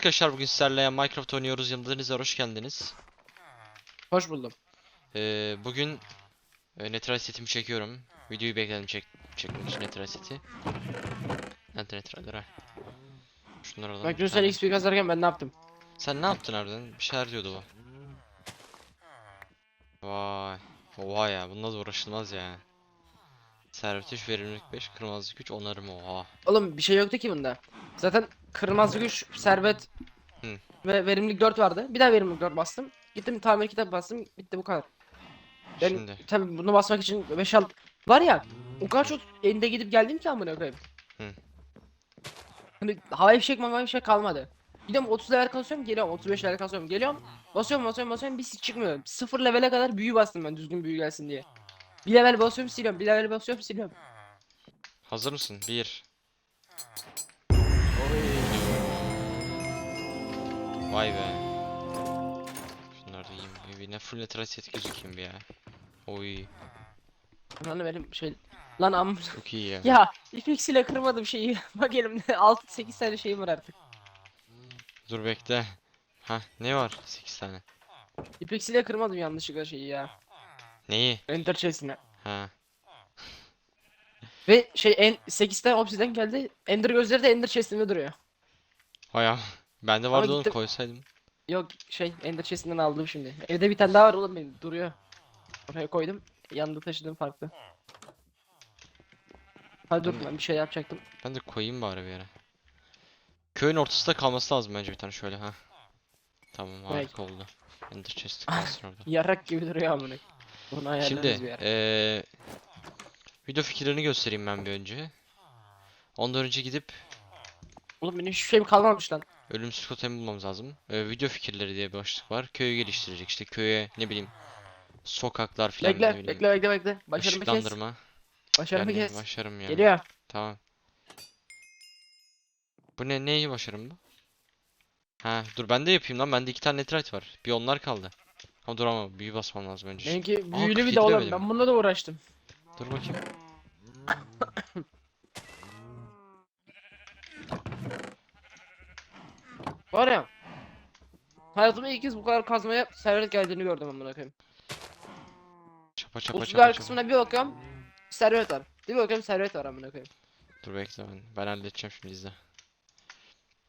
arkadaşlar bugün sizlerle Minecraft oynuyoruz. Yanımda hoş geldiniz. Hoş buldum. Ee, bugün e, Netral setimi çekiyorum. Videoyu bekledim çek çekmek için Netral seti. Nerede Netral'ler ha? Şunları alalım. Bak tane. XP kazarken ben ne yaptım? Sen ne yaptın harbiden? Bir şeyler diyordu o. Vay. Oha ya bununla da uğraşılmaz ya. Servet 3, verimlilik 5, kırmızılık 3, onarım oha. Oğlum bir şey yoktu ki bunda. Zaten kırmızı güç, servet Hı. ve verimlilik 4 vardı. Bir daha verimlilik 4 bastım. Gittim tamir kitap bastım. Bitti bu kadar. Ben Şimdi tabii bunu basmak için 5 al var ya. O kadar çok elinde gidip geldim ki amına koyayım. Hı. Hani havai fişek havai fişek kalmadı. Gidiyorum 30 level kasıyorum geliyorum 35 level kasıyorum geliyorum basıyorum basıyorum basıyorum bir sik çıkmıyor. 0 levele kadar büyü bastım ben düzgün büyü gelsin diye. Bir level basıyorum siliyorum bir level basıyorum siliyorum. hazır mısın? 1 Vay be. Şunları da yiyeyim. Bir- Bir ne full netral set gözükeyim bir ya. Oy. Lan benim şey lan am Çok iyi ya. ya ipex ile kırmadım şeyi. Bak elimde 6 8 tane şeyim var artık. Dur bekle. Ha ne var? 8 tane. ipex ile kırmadım yanlışlıkla şeyi ya. Neyi? Enter chest'ine. Ha. Ve şey en 8 tane obsidian geldi. Ender gözleri de ender chest'inde duruyor. Hay Bende Ama vardı onu gittim- koysaydım. Yok şey ender chest'inden aldım şimdi. Evde bir tane daha var oğlum benim duruyor. Oraya koydum. Yanında taşıdığım farklı. Hadi dur Ben de- ben bir şey yapacaktım. Ben de koyayım bari bir yere. Köyün ortasında kalması lazım bence bir tane şöyle ha. Tamam harika oldu. Ender chest kalsın orada. Yarak gibi duruyor amına. Bunu Şimdi eee video fikirlerini göstereyim ben bir önce. Ondan önce gidip Oğlum benim hiçbir şeyim kalmamış lan. ölümsüz totemi bulmamız lazım. Eee, video fikirleri diye bir başlık var. Köyü geliştirecek işte köye ne bileyim sokaklar filan ne Bekle bileyim. bekle bekle bekle. Başarımı kes. Işıklandırma. Başarımı Yani kes. başarım ya. Geliyor. Tamam. Bu ne neyi başarım bu? Ha dur ben de yapayım lan. Bende iki tane netherite var. Bir onlar kaldı. Ama dur ama büyü basmam lazım önce. Benimki Aa, büyülü bir 47 de oğlum. levelim. Ben bununla da uğraştım. Dur bakayım. Var ya. Hayatımda ilk kez bu kadar kazmaya servet geldiğini gördüm amına koyayım. Çapa çapa 30 çapa çapa. kısmına bir bakıyorum. Servet var. Bir bakıyorum servet var amına koyayım. Dur bekle ben. Ben halledeceğim şimdi izle.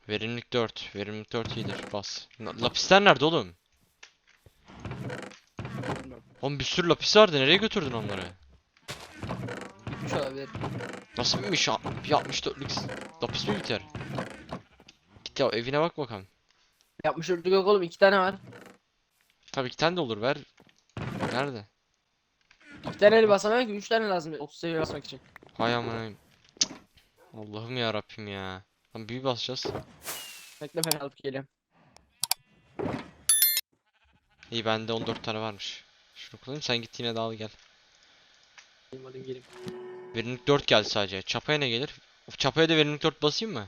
Verimlilik 4. Verimlilik 4 iyidir. Bas. Na- Lapisler nerede oğlum? Oğlum bir sürü lapis vardı. Nereye götürdün onları? Bitmiş olabilir. Nasıl bitmiş? Ya- Bir 64'lük lapis mi biter? Git ya evine bak bakalım. Yapmış öldük yok oğlum iki tane var. Tabii iki tane de olur ver. Nerede? İki tane el basamıyorum ki üç tane lazım 30 seviye basmak için. Hay aman. Allah'ım ya Rabbim ya. Lan büyü basacağız. Bekle ben alıp geliyorum. İyi bende 14 tane varmış. Şunu kullanayım sen git yine de al gel. Geleyim alayım geleyim. Verimlilik 4 geldi sadece. Çapaya ne gelir? Of, çapaya da verimlilik 4 basayım mı?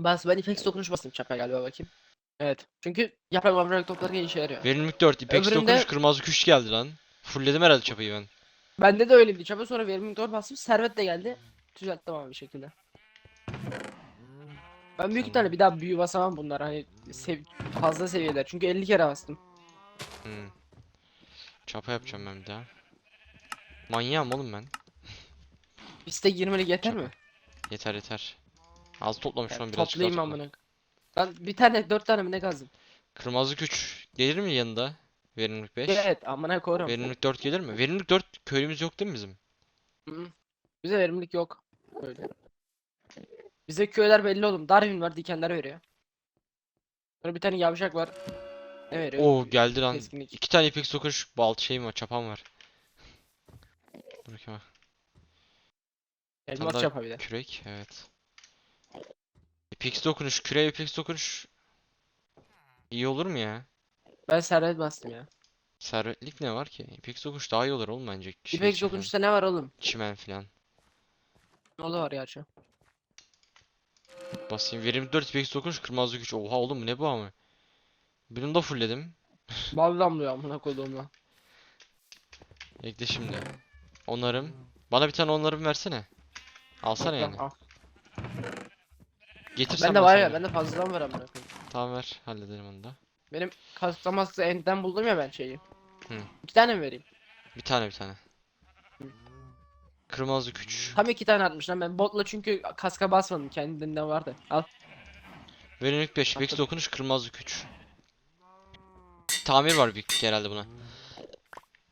Bas ben ipex dokunuş bastım çapa galiba bakayım. Evet. Çünkü yaprak mavrak toplarken işe yarıyor. Verimlilik 4, ipex Öbüründe- dokunuş, kırmızı kuş geldi lan. Fullledim herhalde çapayı ben. Bende de öyleydi. Çapa sonra verimlilik doğru bastım. Servet de geldi. Düzelttim ama bir şekilde. Ben büyük ihtimalle bir daha büyü basamam bunlar hani sev fazla seviyeler. Çünkü 50 kere bastım. Hmm. Çapa yapacağım ben bir daha. Manyağım oğlum ben. Bizde 20'lik yeter Çapa. mi? Yeter yeter. Az toplamış Yani birazcık daha toplayayım topla. amına. Ben bir tane 4 tane mi ne kazdım? Kırmızı güç gelir mi yanında? Verimlilik 5. Evet amına koyarım. Verimlilik 4 gelir mi? Verimlilik 4 köyümüz yok değil mi bizim? Hı. Bize verimlilik yok. Öyle. Bize köyler belli oğlum. Darwin var, dikenler veriyor. Sonra bir tane yavşak var. Veriyor? Oo geldi lan. Keskinlik. İki tane ipex dokunuş balt şeyim var, çapam var. Ha. Elmas çapa bir de. Kürek, evet. Ipex dokunuş, küre ipex dokunuş. İyi olur mu ya? Ben servet bastım ya. Servetlik ne var ki? Ipex dokunuş daha iyi olur oğlum bence. Şey İpek falan. dokunuşta ne var oğlum? Çimen filan. O da var ya şu. Basayım. Verim 4 ipex dokunuş, kırmızı güç. Oha oğlum ne bu ama? Birini de fullledim. Bal damlıyor amına koyduğumla. Ekle şimdi. Onarım. Bana bir tane onarım versene. Alsana yani. Al. Getirsen Bende var ya sana. bende fazladan var amına koyayım. Tamam ver halledelim onu da. Benim kastaması enden buldum ya ben şeyi. Hı. İki tane mi vereyim? Bir tane bir tane. Kırmızı küç. Tam iki tane atmış lan ben botla çünkü kaska basmadım kendinden vardı. Al. Verimlilik 5. Peki dokunuş kırmızı küç. Tamir var büyük herhalde buna.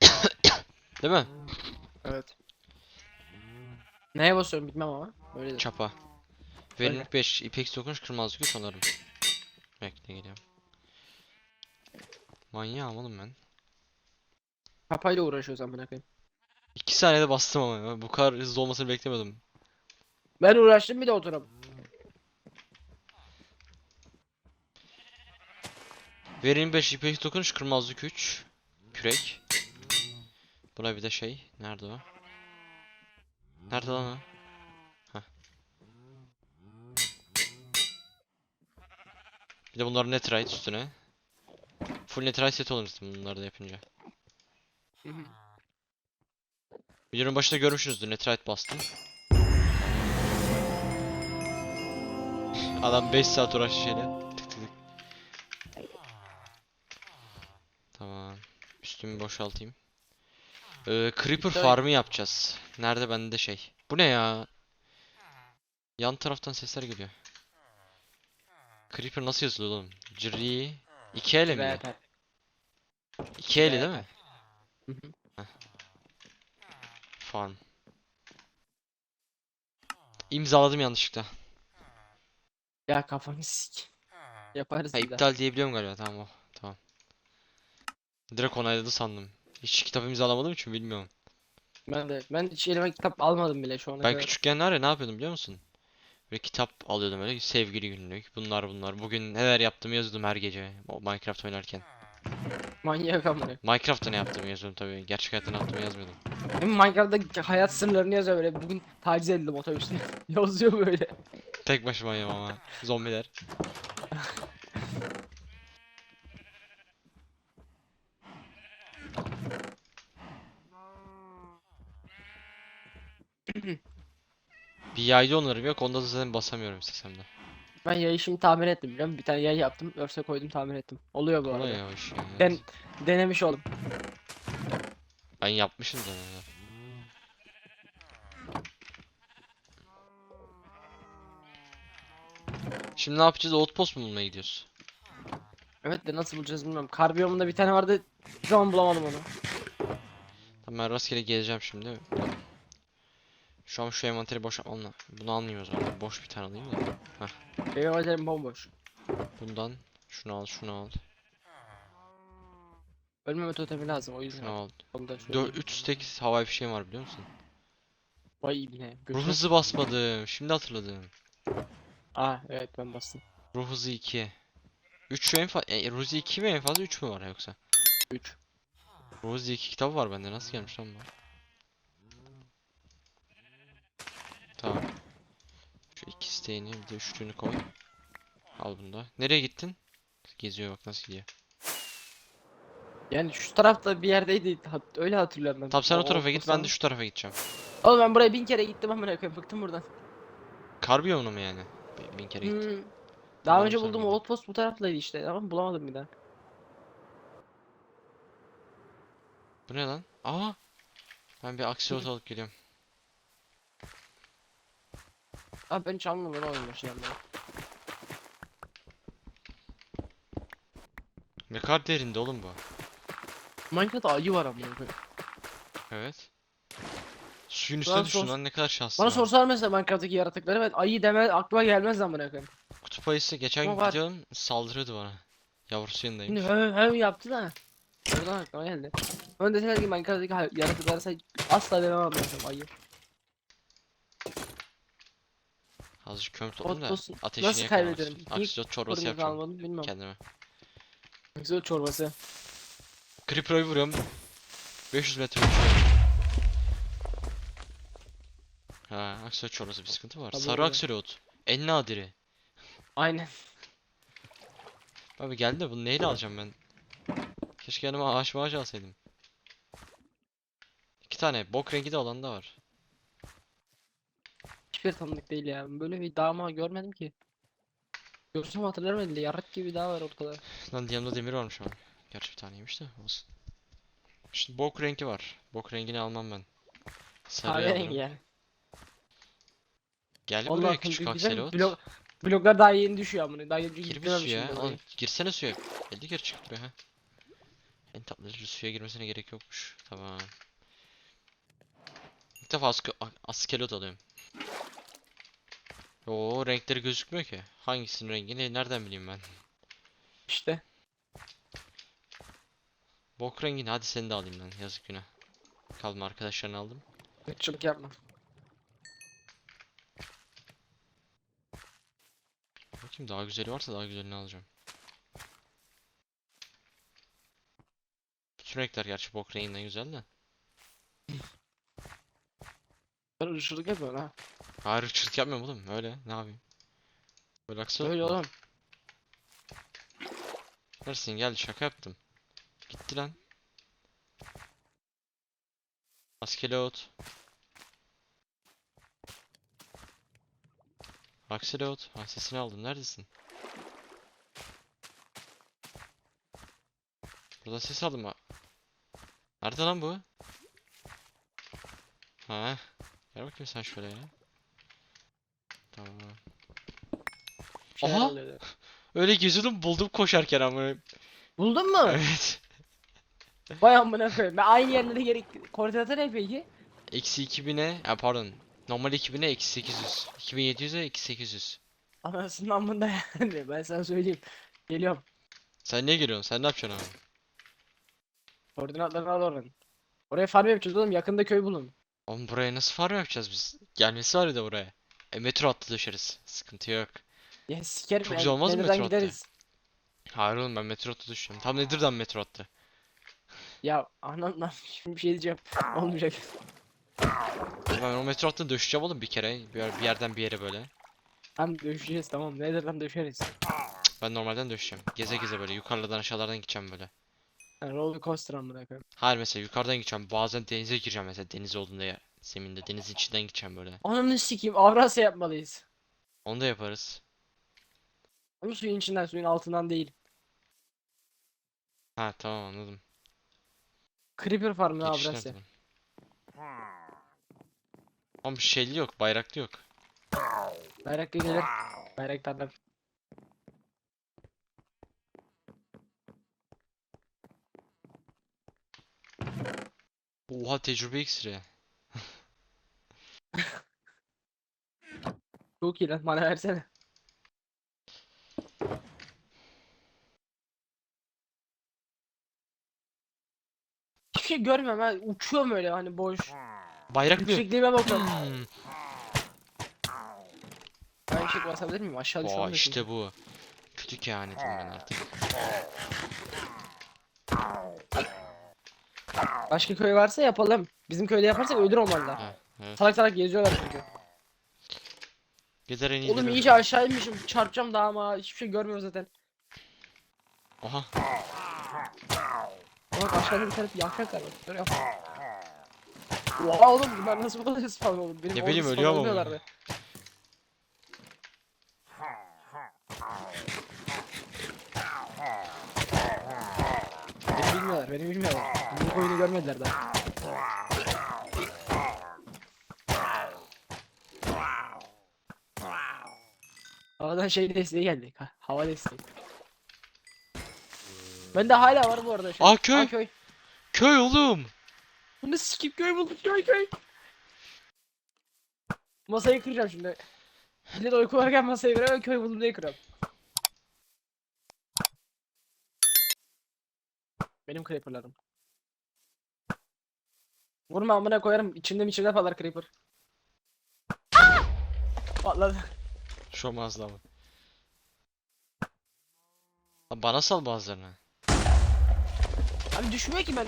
Değil mi? Evet. Neye basıyorum bilmem ama. Öyle de. Çapa. Verimlilik 5. İpek dokunuş kırmızı küç onarım. Bekle geliyorum. Manyağım oğlum ben. Kapayla uğraşıyoruz amına koyayım. 2 saniyede bastım ama ya. Bu kadar hızlı olmasını beklemiyordum. Ben uğraştım bir de oturup. Verimlilik 5. İpek dokunuş kırmızı küç. Kürek. Buna bir de şey. Nerede o? Nerede lan o? Bir de bunlar netrite üstüne. Full netrite set olursun bunları da yapınca. Videonun başında görmüşsünüzdür netrite bastım. Adam 5 saat uğraştı şeyle. Üstümü boşaltayım. Ee, Creeper Bitti. farmı yapacağız. Nerede bende şey? Bu ne ya? Yan taraftan sesler geliyor. Creeper nasıl yazılıyor oğlum? Cri 2 ele mi? VP. 2 eli değil mi? Hı hı. Farm. İmzaladım yanlışlıkla. Ya kafanı sik. Yaparız Ha bir daha. iptal diyebiliyorum galiba tamam o. Direkt onayladı sandım. Hiç kitap imzalamadığım için bilmiyorum. Ben de ben hiç elime kitap almadım bile şu ana Ben kadar. küçükken var ya ne yapıyordum biliyor musun? Böyle kitap alıyordum öyle sevgili günlük bunlar bunlar. Bugün neler yaptığımı yazıyordum her gece o Minecraft oynarken. Manyak amına. Minecraft'ta ne yaptığımı yazıyordum tabii. Gerçek hayatta ne yaptığımı yazmıyordum. Benim Minecraft'ta hayat sırlarını yazıyor böyle. Bugün taciz edildim otobüste. Yazıyor böyle. Tek başımayım ama. Zombiler. Yaylı onarım yok. Onda da zaten basamıyorum istesem de. Ben yayı şimdi tamir ettim biliyor musun? Bir tane yay yaptım. Örse koydum tamir ettim. Oluyor bu arada. ya o iş ya. evet. Den denemiş oldum. Ben yapmışım da. ya. Şimdi ne yapacağız? Outpost mu bulmaya gidiyoruz? Evet de nasıl bulacağız bilmiyorum. Karbiyomunda bir tane vardı. Hiçbir zaman bulamadım onu. Tamam ben rastgele geleceğim şimdi. Şu an şu envanteri boşaltmam lazım. Bunu almayayım o zaman. Boş bir tane alayım da. Benim özelim bomboş. Bundan şunu al, şunu al, Ölmeme totemi lazım o şunu yüzden. al. Da şöyle. 4 3 stack havai fişeğim var biliyor musun? Vay ibne. Ruh hızı basmadım. Şimdi hatırladım. Aa evet ben bastım. Ruh hızı 2. 3 şu en fazla. E, ruh hızı 2 mi en fazla 3 mü var yoksa? 3. Ruh hızı 2 kitabı var bende. Nasıl gelmiş lan bu? Tamam. Şu iki isteğini bir de üçlüğünü koy. Al bunu da. Nereye gittin? Geziyor bak nasıl gidiyor. Yani şu tarafta bir yerdeydi. hat- öyle hatırlıyorum ben. Tamam sen o tarafa git ben de şu tarafa gideceğim. Oğlum ben buraya bin kere gittim amına koyayım bıktım buradan. Karbiyonuna mı yani? Bin- Bin kere gittim. Hmm. Daha önce bulduğum outpost bu taraftaydı işte ama bulamadım bir daha. Bu ne lan? Aa! Ben bir aksiyot alıp geliyorum. Abi ben hiç anlamadım ne oyun başından beri. Ne kadar derinde oğlum bu? Minecraft'ta ayı var koyayım. Evet. Suyun Bana üstüne düştün sor- lan ne kadar şanslı. Bana lan. sorsalar mesela Minecraft'taki yaratıkları ben ayı deme aklıma gelmez amına koyayım. Kutup ayısı geçen Ama gün var. gidiyorum saldırıyordu bana. Yavrusu yanındaymış. Şimdi höv höv yaptı da. Oradan aklıma geldi. Ön deseler ki Minecraft'taki hay- yaratıkları say asla demem koyayım ayı. Azıcık kömür topladım da Outpost'u ateşini nasıl yakamam kaybederim? istiyorum. Niye Aksiyot çorbası Fırını yapacağım kalmadı bilmiyorum. kendime. Güzel çorbası. Creeper'ı vuruyorum. 500 metre. Ha, aksiyot çorbası bir sıkıntı var. Tabii Sarı öyle. aksiyot. En nadiri. Aynen. Abi geldi de bunu neyle alacağım ben? Keşke yanıma ağaç bağaç alsaydım. İki tane bok rengi de olan da var. Hiçbir tanıdık değil ya. Böyle bir dağma görmedim ki. Görsem hatırlarım elde. Yarrak gibi daha var ortada. Lan yanımda demir varmış ama. Gerçi bir taneymiş de olsun. Şimdi bok rengi var. Bok rengini almam ben. Sarıyı Kahverengi alırım. yani. Gel Allah buraya küçük akselot. Blok, bloklar daha yeni düşüyor amına. Daha yeni Gir bir suya. burayı. Oğlum girsene suya. Geldi geri çık buraya ha. En tatlıları suya girmesine gerek yokmuş. Tamam. İlk defa aske a- askelot alıyorum. Oo renkleri gözükmüyor ki. Hangisinin rengini nereden bileyim ben. İşte. Bok rengini hadi seni de alayım ben. Yazık günah. Kalma arkadaşlarını aldım. Irkçılık yapma. Bakayım daha güzeli varsa daha güzelini alacağım. Bütün renkler gerçi bok renginden güzel de. Ben ırkçılık yapıyorum ha. Hayır ırkçılık yapmıyorum oğlum. Öyle ne yapayım. Böyle Öyle oğlum. Neresin geldi şaka yaptım. Gitti lan. Askelot. Akselot. Ha sesini aldım. Neredesin? Burada ses aldım ha. Nerede lan bu? Ha. Gel bakayım sen şöyle ya. Tamam. Bir şeyler Aha! oluyordu. Öyle geziyordum buldum koşarken ama. Buldun mu? Evet. Vay amına koyayım. Ben aynı yerlere gerek... Koordinatı ne peki? Eksi 2000'e, ha pardon. Normal 2000'e eksi 800. 2700'e eksi 800. Anasından bunda yani. Ben sana söyleyeyim. Geliyorum. Sen niye geliyorsun? Sen ne yapacaksın abi? Koordinatlarını al oradan. Oraya farm yapacağız oğlum. Yakında köy bulun. Oğlum buraya nasıl farm yapacağız biz? Gelmesi var ya da buraya. E metro hattı düşeriz. Sıkıntı yok. Ya sikerim. Çok güzel olmaz mı Nether'dan metro gideriz. Hayır oğlum ben metro hattı düşeceğim. Tam Nether'dan metro hattı. Ya anam lan şimdi bir şey diyeceğim. Olmayacak. Ben o metro hattını düşeceğim oğlum bir kere. Bir, yer- bir yerden bir yere böyle. Hem dövüşeceğiz tamam. Nether'dan dövüşeriz. Ben normalden düşeceğim. Geze geze böyle yukarıdan aşağılardan gideceğim böyle. Yani roller coaster amına koyayım. Hayır mesela yukarıdan gideceğim. Bazen denize gireceğim mesela deniz olduğunda ya. Zeminde denizin içinden gideceğim böyle. Ananı sikeyim. Avrasya yapmalıyız. Onu da yaparız. Ama suyun içinden suyun altından değil. Ha tamam anladım. Creeper farmı Geçişler Avrasya. tamam. Ama şeyli yok, bayraklı yok. Bayrak gelir. Bayraktarlar. Oha tecrübe iksiri. Çok iyi lan bana versene. Hiçbir şey görmüyorum ha. Uçuyorum öyle hani boş. Bayrak mı? Yüksekliğime bakıyorum. Hmm. Ben yüksek basabilir miyim? Aşağı Aa de çünkü. işte bu. Kötü kehanetim ben artık. Başka köy varsa yapalım. Bizim köyde yaparsak ölür olmalılar. Ha, evet. Salak salak geziyorlar çünkü. En Oğlum iyice aşağı inmişim. Çarpacağım daha ama hiçbir şey görmüyoruz zaten. Aha. Bak aşağıda bir tane yavşak var. Dur yap. Oha oğlum bunlar nasıl bu kadar spawn oğlum? Benim Ne bileyim, ölüyor ama. Beni bilmiyorlar, beni bilmiyorlar. Bu oyunu görmediler daha. Havadan şey desteği geldi. ha- Hava desteği. Bende hala var bu arada. Şey. Aa, köy! Aa, köy. Köy oğlum. Bunu sikip köy bulduk köy köy. Masayı kıracağım şimdi. Millet uyku varken masayı kırıyor köy buldum diye kırıyorum. Benim creeperlarım. Vurma amına koyarım içimde içimde patlar creeper. Patladı. Şu olmaz ama. Lan bana sal bazılarını. Hani düşmüyor ki ben.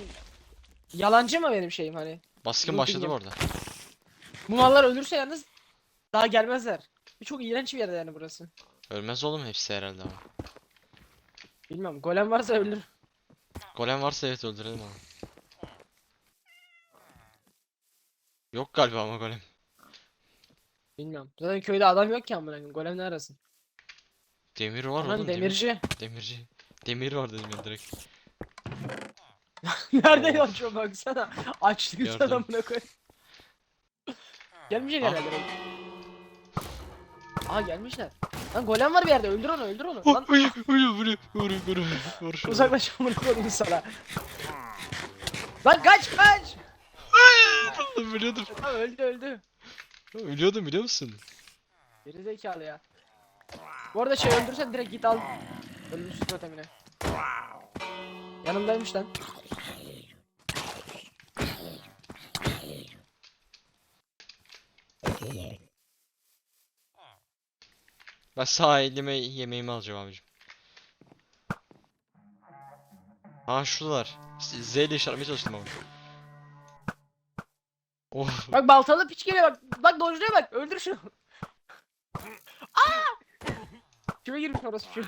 Yalancı mı benim şeyim hani? Baskın Looting başladı arada. Bu mallar ölürse yalnız daha gelmezler. Bu çok iğrenç bir yer yani burası. Ölmez oğlum hepsi herhalde ama. Bilmem golem varsa ölür. Golem varsa evet öldürelim onu. Yok galiba ama golem. Bilmiyorum. Zaten köyde adam yok ki amına koyayım. Golem ne arasın? Demir var Lan oğlum demir. demirci. Demirci. Demir var dedim ya direkt. Nerede Of. yaşıyor baksana. Açlık Gördüm. adamına koy. Gelmeyecek Ah. herhalde. Aa gelmişler. Lan golem var bir yerde öldür onu öldür onu. Lan uyu, uyu, uyu, vur, vur şunu. uzaklaş amına koydum sana. Lan kaç kaç. Ölüyordum. Tamam öldü öldü. Ölüyordum biliyor musun? Geri zekalı ya. Bu arada şey öldürsen direkt git al. Ölümsüz totemini. Yanımdaymış lan. Ben sağ elime yemeğimi alacağım abicim. Ha şuradalar. Z ile işaretlemeye çalıştım ama. Oh. Bak baltalı piç geliyor bak. Bak dojluyor bak. Öldür şunu. Aa! Kime girmiş orası şu?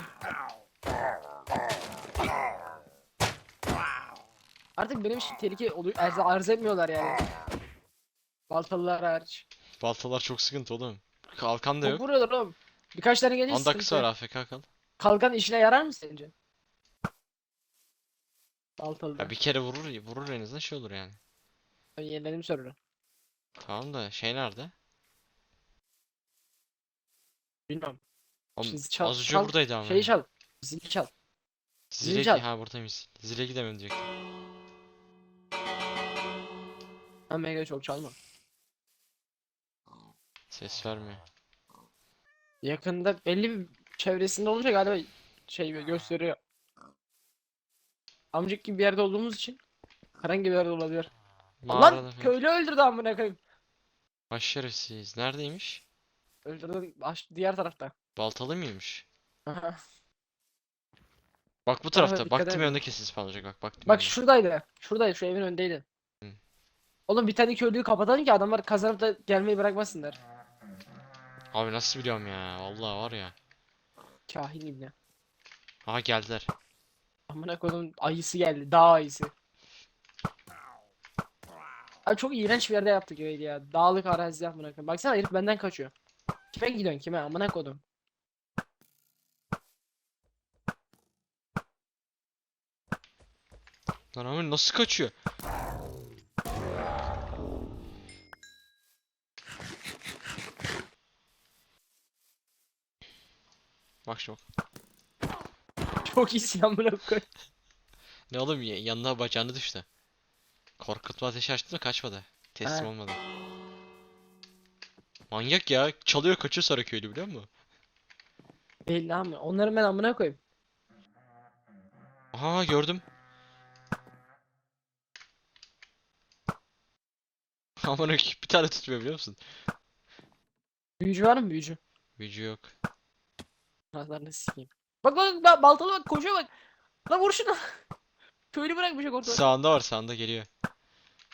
Artık benim için tehlike oluyor. Arz, arz etmiyorlar yani. Baltalılar hariç. Baltalar çok sıkıntı oğlum. Kalkan da Çok yok. vuruyorlar oğlum. Birkaç tane gelince Anda kısa var AFK kal. Kalkan işine yarar mı sence? Baltalı. Ya bir kere vurur vurur en azından şey olur yani. Ben yeniledim server'ı. Tamam da şey nerede? Bilmem. Oğlum, Şimdi çal- az önce çal- buradaydı ama. Şeyi çal. Zili çal. Zile zil çal. ha buradaymış. Zile gidemem diyecektim. Ben mega çok çalma. Ses vermiyor. Yakında belli bir çevresinde olunca galiba şey gösteriyor. Amcık gibi bir yerde olduğumuz için herhangi bir yerde olabilir. Mağarada Lan falan. köylü öldürdü amına koyayım. Baş şerefsiz. Neredeymiş? Öldürdü aş- diğer tarafta. Baltalı mıymış? Bak bu tarafta. dikkat Baktım edin. yanında kesin spawn olacak bak baktım Bak yanında. şuradaydı. Şuradaydı şu evin önündeydi. Hı. Oğlum bir tane köylüyü kapatalım ki adamlar kazanıp da gelmeyi bırakmasınlar. Abi nasıl biliyorum ya? Vallahi var ya. Kahin ibne. Aha geldiler. Amına koydum ayısı geldi. Dağ ayısı. Abi çok iğrenç bir yerde yaptık eveydi ya. Dağlık arazi koyayım. Baksana herif benden kaçıyor. Kime gidiyorsun kime amına koydum. Lan abi nasıl kaçıyor? Bak şu. Çok iyisin amına koyayım. Ne oğlum ya- yanına bacağını düştü. Korkutma ateşi açtı da kaçmadı. Teslim Ha. olmadı. Manyak ya. Çalıyor kaçıyor sonra köylü biliyor musun? Belli abi. Onları ben amına koyayım. Aha gördüm. Aman akıyım, bir tane tutmuyor biliyor musun? Büyücü var mı büyücü? Gücü yok. Nazarını sikeyim. Bak bak bak baltalı bak koşuyor bak. Lan vur şunu. Köylü bırakmış ortada. Sağında var sağında geliyor.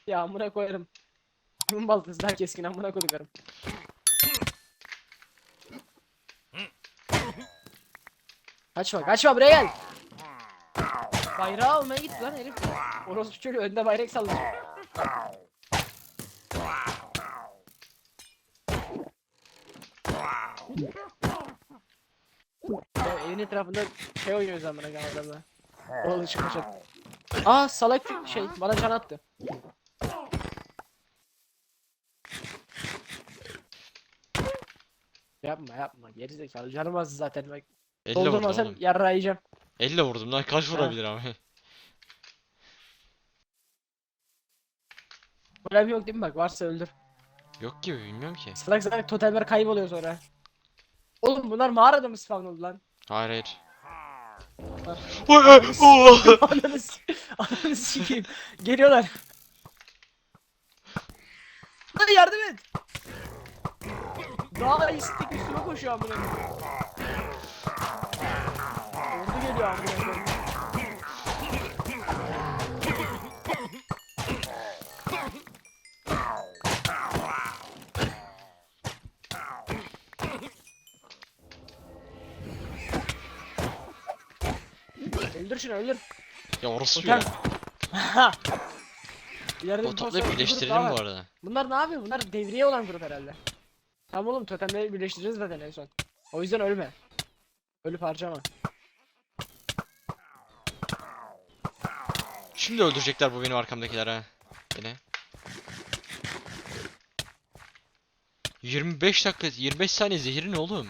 Ya amına koyarım. Bunun baltası daha keskin amına koyduklarım. Kaçma kaçma buraya gel. Bayrağı almaya gitti lan herif. Orospu çocuğu önünde bayrak sallıyor. Ya evin etrafında şey oynuyoruz amına koyayım adamla. Oğlum kaçak. Aa salak şey bana can attı. Yapma yapma gerizekalı canım az zaten bak. Elle vurdu Doldurmasam oğlum. yarrağı yiyeceğim. Elle vurdum lan kaç vurabilir abi? Böyle bir yok değil mi bak varsa öldür. Yok gibi bilmiyorum ki. Salak salak totemler kayboluyor sonra. Oğlum bunlar mağarada mı spawn oldu lan? Hayır hayır. Var. Oy, oy, oy. Ananı s- Ananı sikeyim. Geliyorlar. Hadi yardım et. Daha istik üstüme koşuyor amına koyayım. Ordu geliyor amına koyayım. Öldür şunu öldür. Ya orası Totem. ya. İleride bir toplayıp pozisyon- bir grup birleştirelim daha bu var. arada. Bunlar ne yapıyor? Bunlar devriye olan grup herhalde. Tamam oğlum totemleri birleştireceğiz zaten en son. O yüzden ölme. Ölüp harcama. Şimdi öldürecekler bu benim arkamdakiler ha. Yine. 25 dakika 25 saniye zehri ne oğlum?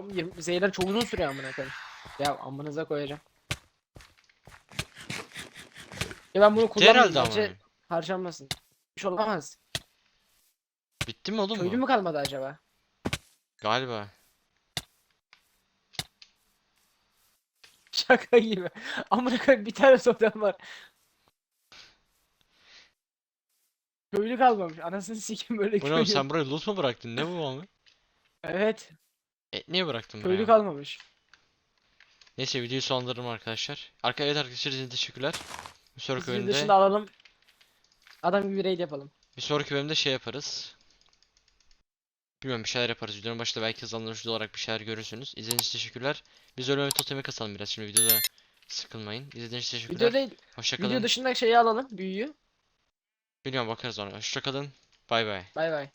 Oğlum 20 zehirler çok uzun sürüyor amına koyayım. Ya amınıza koyacağım. Ya ben bunu kullanmadım. Herhalde ama. Bence harcanmasın. Hiç olamaz. Bitti mi oğlum Köylü bu? mü kalmadı acaba? Galiba. Şaka gibi. Amına koyayım bir tane totem var. Köylü kalmamış. Anasını sikim böyle Bu ne oğlum köylü. sen buraya loot mu bıraktın? Ne bu oğlum? Evet. E, niye bıraktın Köylü buraya? kalmamış. Neyse videoyu sonlandırırım arkadaşlar. Arka evet arkadaşlar için teşekkürler. Bir sonraki Bizim bölümde dışında alalım. Adam gibi raid yapalım. bir sonraki bölümde şey yaparız. Bilmiyorum bir şeyler yaparız. Videonun başında belki hızlandırıcı olarak bir şeyler görürsünüz. İzlediğiniz için teşekkürler. Biz ölüme totemi kasalım biraz. Şimdi videoda sıkılmayın. İzlediğiniz için teşekkürler. Video değil. Hoşçakalın. Video dışında şeyi alalım. Büyüyü. Bilmiyorum bakarız ona. Hoşçakalın. Bay bay. Bay bay.